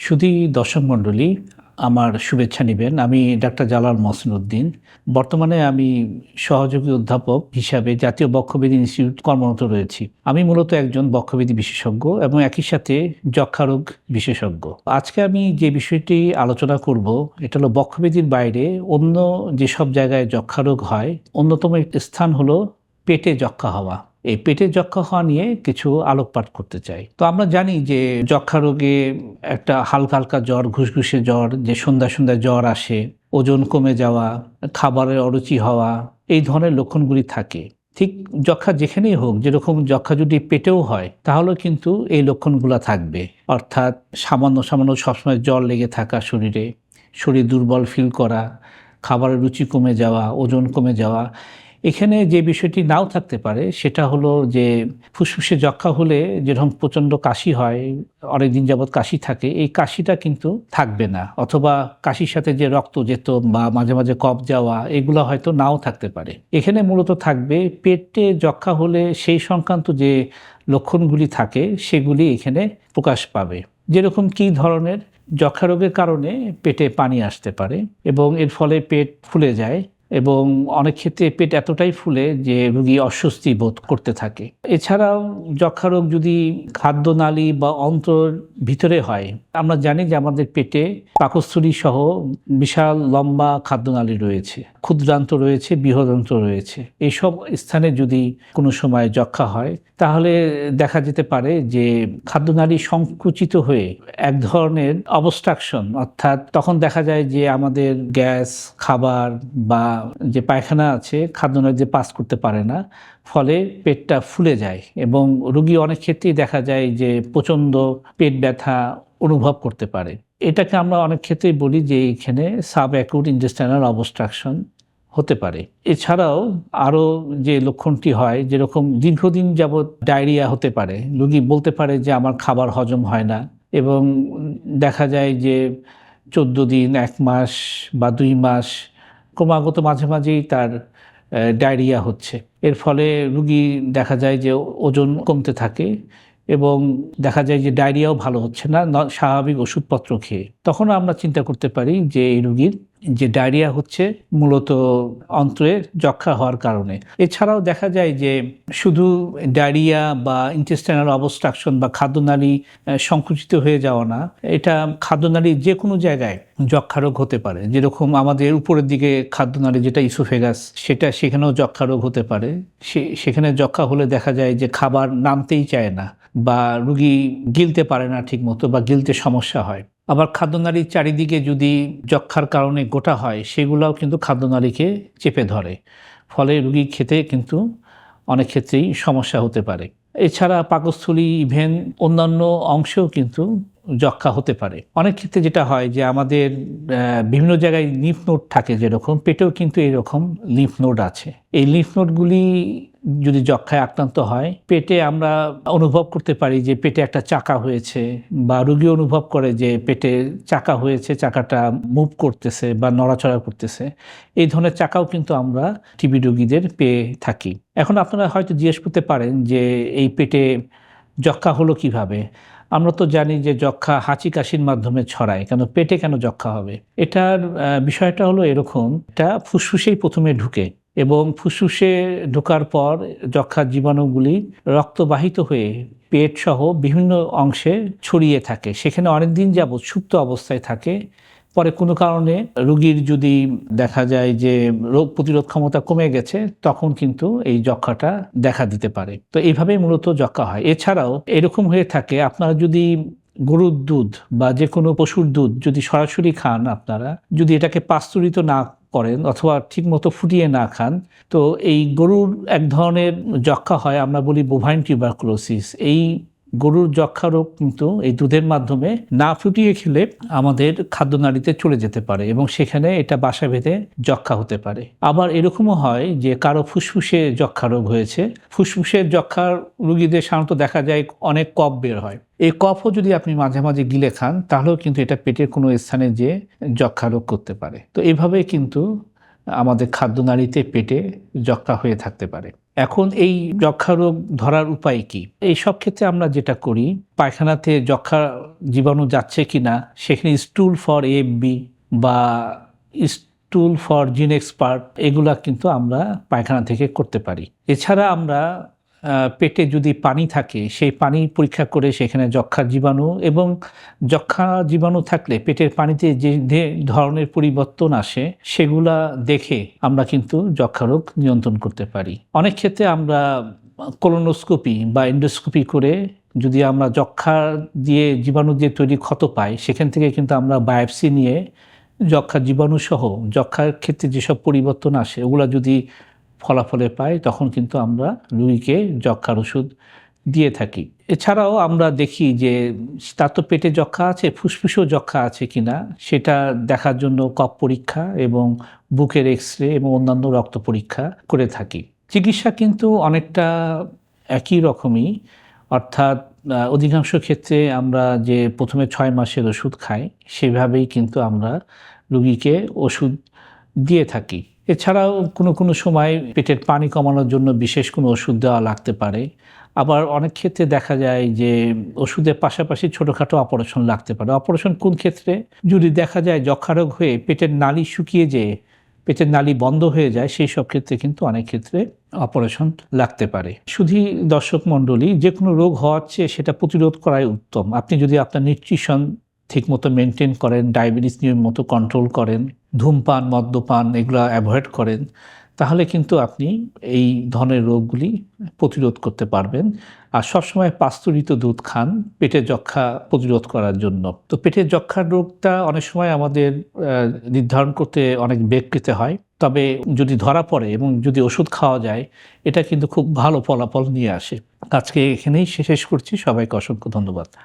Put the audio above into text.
শুধু দর্শক মণ্ডলী, আমার শুভেচ্ছা নেবেন। আমি ডাক্তার জালাল মহসিন উদ্দিন বর্তমানে আমি সহযোগী অধ্যাপক হিসাবে জাতীয় বক্ষবিধি ইনস্টিটিউট কর্মরত রয়েছি। আমি মূলত একজন বক্ষবিধি বিশেষজ্ঞ এবং একই সাথে যক্ষা রোগ বিশেষজ্ঞ। আজকে আমি যে বিষয়টি আলোচনা করব, এটা হলো বক্ষবিধির বাইরে অন্য যেসব জায়গায় যক্ষারোগ হয়, অন্যতম স্থান হলো পেটে যক্ষা হওয়া। এই পেটে যক্ষা হওয়া নিয়ে কিছু আলোকপাত করতে চাই। তো আমরা জানি যে যক্ষা রোগে একটা হালকা হালকা জ্বর ঘুষঘুষে জ্বর, যে সন্ধ্যা সন্ধ্যায় জ্বর আসে, ওজন কমে যাওয়া, খাবারের অরুচি হওয়া, এই ধরনের লক্ষণগুলি থাকে। ঠিক যক্ষা যেখানেই হোক, যেরকম যক্ষা যদি পেটেও হয়, তাহলেও কিন্তু এই লক্ষণগুলো থাকবে। অর্থাৎ সামান্য সামান্য সবসময় জ্বর লেগে থাকা শরীরে, শরীর দুর্বল ফিল করা, খাবারের রুচি কমে যাওয়া, ওজন কমে যাওয়া এখানে যে বিষয়টি নাও থাকতে পারে, সেটা হলো যে ফুসফুসে যক্ষা হলে যেরকম প্রচণ্ড কাশি হয়, অনেকদিন যাবৎ কাশি থাকে, এই কাশিটা কিন্তু থাকবে না। অথবা কাশির সাথে যে রক্ত যেত বা মাঝে মাঝে কফ যাওয়া, এগুলো হয়তো নাও থাকতে পারে। এখানে মূলত থাকবে পেটে যক্ষা হলে সেই সংক্রান্ত যে লক্ষণগুলি থাকে, সেগুলি এখানে প্রকাশ পাবে। যেরকম কী ধরনের যক্ষা রোগের কারণে পেটে পানি আসতে পারে এবং এর ফলে পেট ফুলে যায় এবং অনেক ক্ষেত্রে পেট এতটাই ফুলে যে রুগী অস্বস্তি বোধ করতে থাকে। এছাড়াও যক্ষা রোগ যদি খাদ্যনালী বা অন্তর ভিতরে হয়, আমরা জানি যে আমাদের পেটে পাকস্থলী সহ বিশাল লম্বা খাদ্যনালী রয়েছে, ক্ষুদ্রান্ত রয়েছে, বৃহদান্ত রয়েছে। এইসব স্থানে যদি কোনো সময় যক্ষা হয়, তাহলে দেখা যেতে পারে যে খাদ্যনালী সংকুচিত হয়ে এক ধরনের অবস্ট্রাকশন অর্থাৎ তখন দেখা যায় যে আমাদের গ্যাস, খাবার বা যে পায়খানা আছে খাদ্যনালী যে পাস করতে পারে না, ফলে পেটটা ফুলে যায় এবং রুগী অনেক ক্ষেত্রেই দেখা যায় যে প্রচণ্ড পেট ব্যথা অনুভব করতে পারে। এটাকে আমরা অনেক ক্ষেত্রেই বলি যে এইখানে সাব অ্যাকুট ইন্টেস্টাইনাল অবস্ট্রাকশন হতে পারে। এছাড়াও আরও যে লক্ষণটি হয়, যেরকম দীর্ঘদিন যাবৎ ডায়রিয়া হতে পারে, রুগী বলতে পারে যে আমার খাবার হজম হয় না এবং দেখা যায় যে চোদ্দ দিন, এক মাস বা দুই মাস ক্রমাগত মাঝে মাঝেই তার ডায়রিয়া হচ্ছে। এর ফলে রুগী দেখা যায় যে ওজন কমতে থাকে এবং দেখা যায় যে ডায়রিয়াও ভালো হচ্ছে না স্বাভাবিক ওষুধপত্র খেয়ে। তখন আমরা চিন্তা করতে পারি যে এই রুগীর যে ডায়রিয়া হচ্ছে মূলত অন্ত্রে যক্ষা হওয়ার কারণে। এছাড়াও দেখা যায় যে শুধু ডায়রিয়া বা ইন্টেস্টাইনাল অবস্ট্রাকশন বা খাদ্যনালী সংকুচিত হয়ে যাওয়া না, এটা খাদ্যনালী যে কোনো জায়গায় যক্ষা রোগ হতে পারে। যেরকম আমাদের উপরের দিকে খাদ্যনালী যেটা ইসোফেগাস সেটা সেখানেও যক্ষা রোগ হতে পারে। সেখানে যক্ষা হলে দেখা যায় যে খাবার নামতেই চায় না বা রুগী গিলতে পারে না ঠিক মতো বা গিলতে সমস্যা হয়। আবার খাদ্যনালীর চারিদিকে যদি যক্ষার কারণে গোটা হয়, সেগুলোও কিন্তু খাদ্যনালীকে চেপে ধরে। ফলে রুগী খেতে কিন্তু অনেক ক্ষেত্রেই সমস্যা হতে পারে। এছাড়া পাকস্থলী, ইভেন অন্যান্য অংশেও কিন্তু যক্ষা হতে পারে। অনেক ক্ষেত্রে যেটা হয় যে আমাদের বিভিন্ন জায়গায় লিফ নোট থাকে যেরকম, পেটেও কিন্তু এরকম লিফ নোট আছে। এই লিফ নোটগুলি যদি যক্ষায় আক্রান্ত হয়, পেটে আমরা অনুভব করতে পারি যে পেটে একটা চাকা হয়েছে বা রুগী অনুভব করে যে পেটে চাকা হয়েছে, চাকাটা মুভ করতেছে বা নড়াচড়া করতেছে। এই ধরনের চাকাও কিন্তু আমরা টিবি রুগীদের পেয়ে থাকি। এখন আপনারা হয়তো জিজ্ঞেস করতে পারেন যে এই পেটে যক্ষা হলো কীভাবে? আমরা তো জানি যে যক্ষা হাঁচি কাশির মাধ্যমে ছড়ায়। কেন পেটে কেন যক্ষা হবে? এটার বিষয়টা হলো এরকম, এটা ফুসফুসেই প্রথমে ঢুকে এবং ফুসফুসে ঢোকার পর যক্ষার জীবাণুগুলি রক্তবাহিত হয়ে পেট সহ বিভিন্ন অংশে ছড়িয়ে থাকে। সেখানে অনেক দিন যাবৎ সুপ্ত অবস্থায় থাকে। পরে কোনো কারণে রুগীর যদি দেখা যায় যে রোগ প্রতিরোধ ক্ষমতা কমে গেছে, তখন কিন্তু এই যক্ষাটা দেখা দিতে পারে। তো এইভাবেই মূলত যক্ষা হয়। এছাড়াও এরকম হয়ে থাকে, আপনারা যদি গরুর দুধ বা যে কোনো পশুর দুধ যদি সরাসরি খান আপনারা, যদি এটাকে পাস্তুরিত না করেন অথবা ঠিকমতো ফুটিয়ে না খান, তো এই গরুর এক ধরনের যক্ষা হয়, আমরা বলি বোভাইন টিউবারকুলোসিস। এই গরুর যক্ষা রোগ কিন্তু এই দুধের মাধ্যমে না ফুটিয়ে খেলে আমাদের খাদ্যনালীতে চলে যেতে পারে এবং সেখানে এটা বাসা বেঁধে যক্ষা হতে পারে। আবার এরকমও হয় যে কারও ফুসফুসে যক্ষা রোগ হয়েছে। ফুসফুসের যক্ষার রুগীদের সাধারণত দেখা যায় অনেক কফ বের হয়। এই কফও যদি আপনি মাঝে মাঝে গিলে খান, তাহলেও কিন্তু এটা পেটের কোনো স্থানে যে যক্ষা রোগ করতে পারে। তো এভাবে কিন্তু আমাদের খাদ্যনালীতে পেটে যক্ষা হয়ে থাকতে পারে। এখন এই যক্ষা রোগ ধরার উপায় কি? এই সব ক্ষেত্রে আমরা যেটা করি, পায়খানাতে যক্ষা জীবাণু যাচ্ছে কি না সেখানে স্টুল ফর এমবি বা স্টুল ফর জিন এক্সপার্ট এগুলা কিন্তু আমরা পায়খানা থেকে করতে পারি। এছাড়া আমরা পেটে যদি পানি থাকে, সেই পানি পরীক্ষা করে সেখানে যক্ষার জীবাণু এবং যক্ষা জীবাণু থাকলে পেটের পানিতে যে ধরনের পরিবর্তন আসে, সেগুলা দেখে আমরা কিন্তু যক্ষা রোগ নিয়ন্ত্রণ করতে পারি। অনেক ক্ষেত্রে আমরা কোলোনোস্কোপি বা এন্ডোস্কোপি করে যদি আমরা যক্ষা দিয়ে জীবাণু দিয়ে তৈরি ক্ষত পাই, সেখান থেকে কিন্তু আমরা বায়োপসি নিয়ে যক্ষা জীবাণু সহ যক্ষার ক্ষেত্রে যেসব পরিবর্তন আসে, ওগুলা যদি ফলাফলে পাই, তখন কিন্তু আমরা রুগীকে যক্ষার ওষুধ দিয়ে থাকি। এছাড়াও আমরা দেখি যে তার তো পেটে যক্ষা আছে, ফুসফুসেও যক্ষা আছে কিনা, সেটা দেখার জন্য কপ পরীক্ষা এবং বুকের এক্স রে এবং অন্যান্য রক্ত পরীক্ষা করে থাকি। চিকিৎসা কিন্তু অনেকটা একই রকমই, অর্থাৎ অধিকাংশ ক্ষেত্রে আমরা যে প্রথমে ছয় মাসের ওষুধ খাই, সেভাবেই কিন্তু আমরা রুগীকে ওষুধ দিয়ে থাকি। এছাড়াও কোনো কোনো সময় পেটের পানি কমানোর জন্য বিশেষ কোনো ওষুধ দেওয়া লাগতে পারে। আবার অনেক ক্ষেত্রে দেখা যায় যে ওষুধের পাশাপাশি ছোটোখাটো অপারেশন লাগতে পারে। অপারেশন কোন ক্ষেত্রে? যদি দেখা যায় যক্ষারোগ হয়ে পেটের নালি শুকিয়ে যেয়ে পেটের নালি বন্ধ হয়ে যায়, সেই সব ক্ষেত্রে কিন্তু অনেক ক্ষেত্রে অপারেশন লাগতে পারে। শুধু দর্শক মণ্ডলী, যে কোনো রোগ হওয়ার চেয়ে সেটা প্রতিরোধ করাই উত্তম। আপনি যদি আপনার নিউট্রিশন ঠিকমতো মেনটেন করেন ডায়াবেটিস নিয়ম মতো কন্ট্রোল করেন, ধূমপান, মদ্যপান এগুলো অ্যাভয়েড করেন, তাহলে কিন্তু আপনি এই ধরনের রোগগুলি প্রতিরোধ করতে পারবেন। আর সবসময় পাস্তুরিত দুধ খান পেটের যক্ষা প্রতিরোধ করার জন্য। তো পেটের যক্ষার রোগটা অনেক সময় আমাদের নির্ধারণ করতে অনেক বেগ পেতে হয়। তবে যদি ধরা পড়ে এবং যদি ওষুধ খাওয়া যায়, এটা কিন্তু খুব ভালো ফলাফল নিয়ে আসে। আজকে এখানেই শেষ করছি। সবাইকে অসংখ্য ধন্যবাদ।